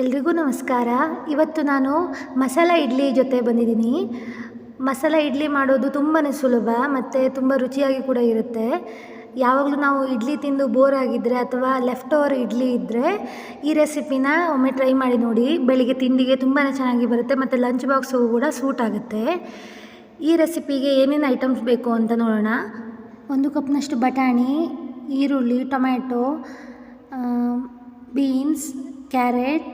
ಎಲ್ರಿಗೂ ನಮಸ್ಕಾರ. ಇವತ್ತು ನಾನು ಮಸಾಲ ಇಡ್ಲಿ ಜೊತೆ ಬಂದಿದ್ದೀನಿ. ಮಸಾಲ ಇಡ್ಲಿ ಮಾಡೋದು ತುಂಬಾ ಸುಲಭ ಮತ್ತು ತುಂಬ ರುಚಿಯಾಗಿ ಕೂಡ ಇರುತ್ತೆ. ಯಾವಾಗಲೂ ನಾವು ಇಡ್ಲಿ ತಿಂದು ಬೋರ್ ಆಗಿದ್ದರೆ ಅಥವಾ ಲೆಫ್ಟ್ ಓವರ್ ಇಡ್ಲಿ ಇದ್ದರೆ ಈ ರೆಸಿಪಿನ ಒಮ್ಮೆ ಟ್ರೈ ಮಾಡಿ ನೋಡಿ. ಬೆಳಿಗ್ಗೆ ತಿಂಡಿಗೆ ತುಂಬಾ ಚೆನ್ನಾಗಿ ಬರುತ್ತೆ ಮತ್ತು ಲಂಚ್ ಬಾಕ್ಸ್ಗೂ ಕೂಡ ಸೂಟ್ ಆಗುತ್ತೆ. ಈ ರೆಸಿಪಿಗೆ ಏನೇನು ಐಟಮ್ಸ್ ಬೇಕು ಅಂತ ನೋಡೋಣ. ಒಂದು ಕಪ್ನಷ್ಟು ಬಟಾಣಿ, ಈರುಳ್ಳಿ, ಟೊಮ್ಯಾಟೊ ಬೀನ್ಸ್ ಕ್ಯಾರೆಟ್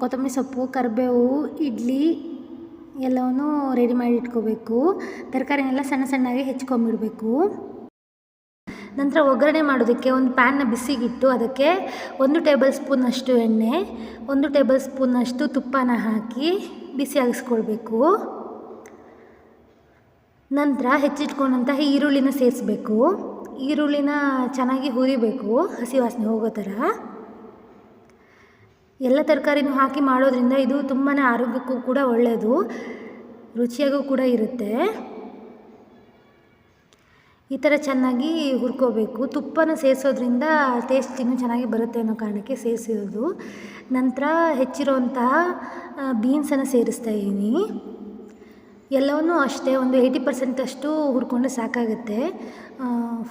ಕೊತ್ತಂಬರಿ ಸೊಪ್ಪು, ಕರಿಬೇವು, ಇಡ್ಲಿ ಎಲ್ಲವನ್ನೂ ರೆಡಿ ಮಾಡಿ ಇಟ್ಕೋಬೇಕು. ತರಕಾರಿನೆಲ್ಲ ಸಣ್ಣ ಸಣ್ಣಗೆ ಹೆಚ್ಕೊಂಬಿಡಬೇಕು. ನಂತರ ಒಗ್ಗರಣೆ ಮಾಡೋದಕ್ಕೆ ಒಂದು ಪ್ಯಾನ್ನ ಬಿಸಿಗಿಟ್ಟು ಅದಕ್ಕೆ ಒಂದು ಟೇಬಲ್ ಸ್ಪೂನಷ್ಟು ಎಣ್ಣೆ, ಒಂದು ಟೇಬಲ್ ಸ್ಪೂನಷ್ಟು ತುಪ್ಪನ ಹಾಕಿ ಬಿಸಿ ಆಗಿಸ್ಕೊಳ್ಬೇಕು. ನಂತರ ಹೆಚ್ಚಿಟ್ಕೊಂಡಂತಹ ಈರುಳ್ಳಿನ ಸೇರಿಸ್ಬೇಕು. ಈರುಳ್ಳಿನ ಚೆನ್ನಾಗಿ ಹುರಿಬೇಕು ಹಸಿ ವಾಸನೆ ಹೋಗೋ ಥರ. ಎಲ್ಲ ತರಕಾರಿನೂ ಹಾಕಿ ಮಾಡೋದ್ರಿಂದ ಇದು ತುಂಬಾ ಆರೋಗ್ಯಕ್ಕೂ ಕೂಡ ಒಳ್ಳೆಯದು ರುಚಿಯಾಗೂ ಕೂಡ ಇರುತ್ತೆ. ಈ ಥರ ಚೆನ್ನಾಗಿ ಹುರ್ಕೋಬೇಕು. ತುಪ್ಪನ ಸೇರಿಸೋದ್ರಿಂದ ಟೇಸ್ಟ್ ಇನ್ನೂ ಚೆನ್ನಾಗಿ ಬರುತ್ತೆ ಅನ್ನೋ ಕಾರಣಕ್ಕೆ ಸೇರಿಸಿರೋದು. ನಂತರ ಹೆಚ್ಚಿರೋಂತಹ ಬೀನ್ಸನ್ನು ಸೇರಿಸ್ತಾ ಇದ್ದೀನಿ ಎಲ್ಲವನ್ನೂ ಅಷ್ಟೇ ಒಂದು ಏಯ್ಟಿ ಪರ್ಸೆಂಟಷ್ಟು ಹುರ್ಕೊಂಡ್ರೆ ಸಾಕಾಗುತ್ತೆ.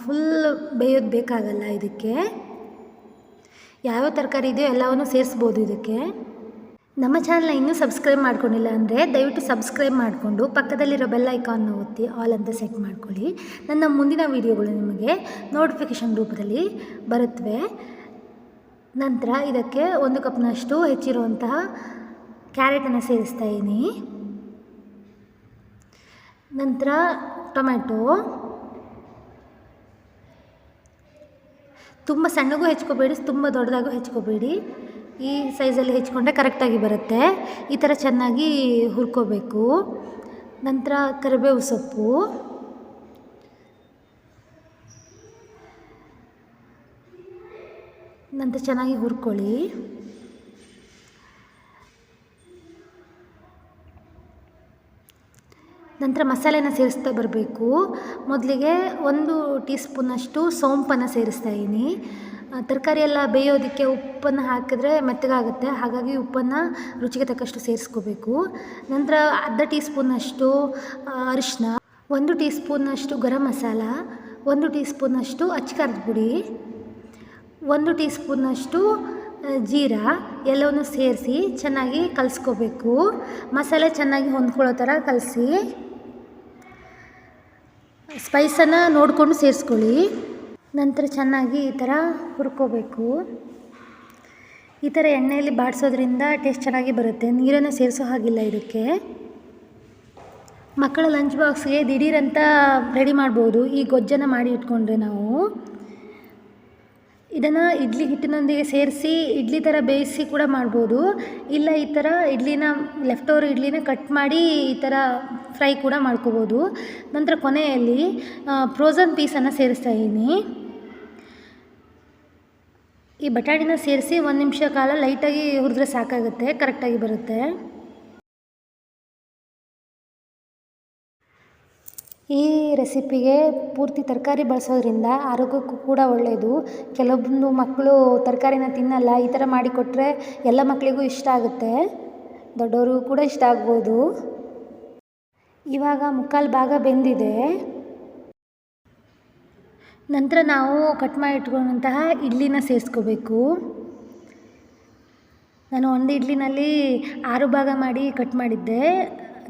ಫುಲ್ ಬೇಯೋದು ಬೇಕಾಗಲ್ಲ ಇದಕ್ಕೆ. ಯಾವ್ಯಾವ ತರಕಾರಿ ಇದೆಯೋ ಎಲ್ಲವನ್ನು ಸೇರಿಸ್ಬೋದು ಇದಕ್ಕೆ. ನಮ್ಮ ಚಾನಲ್ನ ಇನ್ನೂ ಸಬ್ಸ್ಕ್ರೈಬ್ ಮಾಡ್ಕೊಂಡಿಲ್ಲ ಅಂದರೆ ದಯವಿಟ್ಟು ಸಬ್ಸ್ಕ್ರೈಬ್ ಮಾಡಿಕೊಂಡು ಪಕ್ಕದಲ್ಲಿರೋ ಬೆಲ್ ಐಕಾನ್ನ ಒತ್ತಿ ಆಲ್ ಅಂತ ಸೆಟ್ ಮಾಡ್ಕೊಳ್ಳಿ. ನನ್ನ ಮುಂದಿನ ವೀಡಿಯೋಗಳು ನಿಮಗೆ ನೋಟಿಫಿಕೇಷನ್ ರೂಪದಲ್ಲಿ ಬರುತ್ತವೆ. ನಂತರ ಇದಕ್ಕೆ ಒಂದು ಕಪ್ನಷ್ಟು ಹೆಚ್ಚಿರುವಂತಹ ಕ್ಯಾರೆಟನ್ನು ಸೇರಿಸ್ತಾ ಇದ್ದೀನಿ. ನಂತರ ಟೊಮ್ಯಾಟೊ. ತುಂಬ ಸಣ್ಣಗೂ ಹೆಚ್ಕೋಬೇಡಿ, ತುಂಬ ದೊಡ್ಡದಾಗೂ ಹೆಚ್ಕೋಬೇಡಿ. ಈ ಸೈಜಲ್ಲಿ ಹೆಚ್ಕೊಂಡ್ರೆ ಕರೆಕ್ಟಾಗಿ ಬರುತ್ತೆ. ಈ ಥರ ಚೆನ್ನಾಗಿ ಹುರ್ಕೋಬೇಕು. ನಂತರ ಕರಿಬೇವು ಸೊಪ್ಪು. ನಂತರ ಚೆನ್ನಾಗಿ ಹುರ್ಕೊಳ್ಳಿ. ನಂತರ ಮಸಾಲೆನ ಸೇರಿಸ್ತಾ ಬರಬೇಕು. ಮೊದಲಿಗೆ ಒಂದು ಟೀ ಸ್ಪೂನಷ್ಟು ಸೋಂಪನ್ನು ಸೇರಿಸ್ತಾ ಇದ್ದೀನಿ ತರಕಾರಿ ಎಲ್ಲ ಬೇಯೋದಕ್ಕೆ ಉಪ್ಪನ್ನು ಹಾಕಿದ್ರೆ ಮೆತ್ತಗಾಗುತ್ತೆ. ಹಾಗಾಗಿ ಉಪ್ಪನ್ನು ರುಚಿಗೆ ತಕ್ಕಷ್ಟು ಸೇರಿಸ್ಕೋಬೇಕು. ನಂತರ ಅರ್ಧ ಟೀ ಸ್ಪೂನಷ್ಟು ಅರಿಶಿನ ಒಂದು ಟೀ ಸ್ಪೂನಷ್ಟು ಗರಂ ಮಸಾಲ, ಒಂದು ಟೀ ಸ್ಪೂನಷ್ಟು ಅಚ್ಕಾರದ ಪುಡಿ, ಒಂದು ಟೀ ಸ್ಪೂನಷ್ಟು ಜೀರಾ ಎಲ್ಲವನ್ನು ಸೇರಿಸಿ ಚೆನ್ನಾಗಿ ಕಲಿಸ್ಕೋಬೇಕು. ಮಸಾಲೆ ಚೆನ್ನಾಗಿ ಹೊಂದ್ಕೊಳ್ಳೋ ಥರ ಕಲಸಿ ಸ್ಪೈಸನ್ನು ನೋಡಿಕೊಂಡು ಸೇರಿಸ್ಕೊಳ್ಳಿ. ನಂತರ ಚೆನ್ನಾಗಿ ಈ ಥರ ಹುರ್ಕೋಬೇಕು. ಈ ಥರ ಎಣ್ಣೆಯಲ್ಲಿ ಬಾಡಿಸೋದ್ರಿಂದ ಟೇಸ್ಟ್ ಚೆನ್ನಾಗಿ ಬರುತ್ತೆ. ನೀರನ್ನು ಸೇರಿಸೋ ಹಾಗಿಲ್ಲ ಇದಕ್ಕೆ. ಮಕ್ಕಳ ಲಂಚ್ ಬಾಕ್ಸ್ಗೆ ದಿಢೀರಂತ ರೆಡಿ ಮಾಡ್ಬೋದು. ಈ ಗೊಜ್ಜನ್ನು ಮಾಡಿ ಇಟ್ಕೊಂಡ್ರೆ ನಾವು. ಇದನ್ನು ಇಡ್ಲಿ ಹಿಟ್ಟಿನೊಂದಿಗೆ ಸೇರಿಸಿ ಇಡ್ಲಿ ಥರ ಬೇಯಿಸಿ ಕೂಡ ಮಾಡ್ಬೋದು. ಇಲ್ಲ ಈ ಥರ ಇಡ್ಲಿನ ಲೆಫ್ಟ್ ಓವರ್ ಇಡ್ಲಿನ ಕಟ್ ಮಾಡಿ ಈ ಥರ ಫ್ರೈ ಕೂಡ ಮಾಡ್ಕೋಬೋದು. ನಂತರ ಕೊನೆಯಲ್ಲಿ ಫ್ರೋಝನ್ ಪೀಸನ್ನು ಸೇರಿಸ್ತಾ ಇದ್ದೀನಿ ಈ ಬಟಾಟಿನ ಸೇರಿಸಿ ಒಂದು ನಿಮಿಷ ಕಾಲ ಲೈಟಾಗಿ ಹುರಿದ್ರೆ ಸಾಕಾಗುತ್ತೆ ಕರೆಕ್ಟಾಗಿ ಬರುತ್ತೆ. ಈ ರೆಸಿಪಿಗೆ ಪೂರ್ತಿ ತರಕಾರಿ ಬಳಸೋದ್ರಿಂದ ಆರೋಗ್ಯಕ್ಕೂ ಕೂಡ ಒಳ್ಳೆಯದು ಕೆಲವೊಂದು ಮಕ್ಕಳು ತರಕಾರಿನ ತಿನ್ನಲ್ಲ, ಈ ಥರ ಮಾಡಿಕೊಟ್ರೆ ಎಲ್ಲ ಮಕ್ಕಳಿಗೂ ಇಷ್ಟ ಆಗುತ್ತೆ. ದೊಡ್ಡವ್ರಿಗೂ ಕೂಡ ಇಷ್ಟ ಆಗ್ಬೋದು. ಇವಾಗ ಮುಕ್ಕಾಲು ಭಾಗ ಬೆಂದಿದೆ. ನಂತರ ನಾವು ಕಟ್ ಮಾಡಿ ಇಟ್ಕೊಂಡಂತಹ ಇಡ್ಲಿನ ಸೇರಿಸ್ಕೋಬೇಕು. ನಾನು ಒಂದು ಇಡ್ಲಿನಲ್ಲಿ ಆರು ಭಾಗ ಮಾಡಿ ಕಟ್ ಮಾಡಿದ್ದೆ.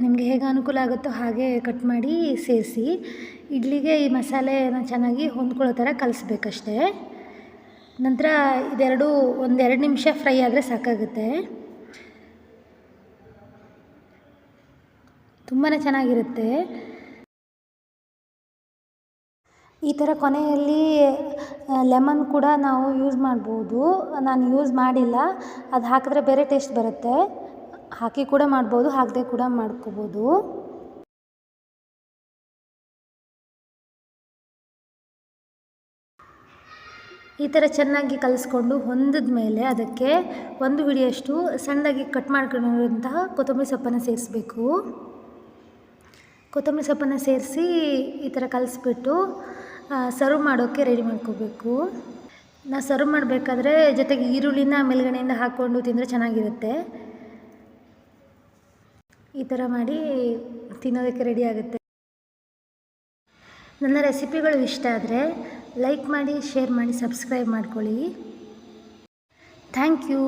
ನಿಮಗೆ ಹೇಗೆ ಅನುಕೂಲ ಆಗುತ್ತೋ ಹಾಗೆ ಕಟ್ ಮಾಡಿ ಸೇರಿಸಿ. ಇಡ್ಲಿಗೆ ಈ ಮಸಾಲೆನ ಚೆನ್ನಾಗಿ ಹೊಂದ್ಕೊಳ್ಳೋ ಥರ ಕಲಿಸ್ಬೇಕಷ್ಟೇ. ನಂತರ ಇದೆರಡು ಒಂದೆರಡು ನಿಮಿಷ ಫ್ರೈ ಆದರೆ ಸಾಕಾಗುತ್ತೆ. ತುಂಬಾ ಚೆನ್ನಾಗಿರುತ್ತೆ. ಈ ಥರ ಕೊನೆಯಲ್ಲಿ ಲೆಮನ್ ಕೂಡ ನಾವು ಯೂಸ್ ಮಾಡ್ಬೋದು. ನಾನು ಯೂಸ್ ಮಾಡಿಲ್ಲ. ಅದು ಹಾಕಿದ್ರೆ ಬೇರೆ ಟೇಸ್ಟ್ ಬರುತ್ತೆ. ಹಾಕಿ ಕೂಡ ಮಾಡ್ಬೋದು, ಹಾಕದೆ ಕೂಡ ಮಾಡ್ಕೋಬೋದು. ಈ ಥರ ಚೆನ್ನಾಗಿ ಕಲಿಸ್ಕೊಂಡು ಹೊಂದಿದ ಮೇಲೆ ಅದಕ್ಕೆ ಒಂದು ಹಿಡಿಯಷ್ಟು ಸಣ್ಣದಾಗಿ ಕಟ್ ಮಾಡ್ಕೊಂಡಿರುವಂತಹ ಕೊತ್ತಂಬರಿ ಸೊಪ್ಪನ್ನು ಸೇರಿಸ್ಬೇಕು. ಕೊತ್ತಂಬರಿ ಸೊಪ್ಪನ್ನು ಸೇರಿಸಿ ಈ ಥರ ಕಲಿಸ್ಬಿಟ್ಟು ಸರ್ವ್ ಮಾಡೋಕ್ಕೆ ರೆಡಿ ಮಾಡ್ಕೋಬೇಕು. ನಾ ಸರ್ವ್ ಮಾಡಬೇಕಾದ್ರೆ ಜೊತೆಗೆ ಈರುಳ್ಳಿನ ಮೇಲ್ಗಡೆಯಿಂದ ಹಾಕ್ಕೊಂಡು ತಿಂದರೆ ಚೆನ್ನಾಗಿರುತ್ತೆ. ಈ ಥರ ಮಾಡಿ ತಿನ್ನೋದಕ್ಕೆ ರೆಡಿ ಆಗುತ್ತೆ. ನನ್ನ ರೆಸಿಪಿಗಳು ಇಷ್ಟ ಆದರೆ ಲೈಕ್ ಮಾಡಿ, ಶೇರ್ ಮಾಡಿ, ಸಬ್ಸ್ಕ್ರೈಬ್ ಮಾಡ್ಕೊಳ್ಳಿ. Thank you.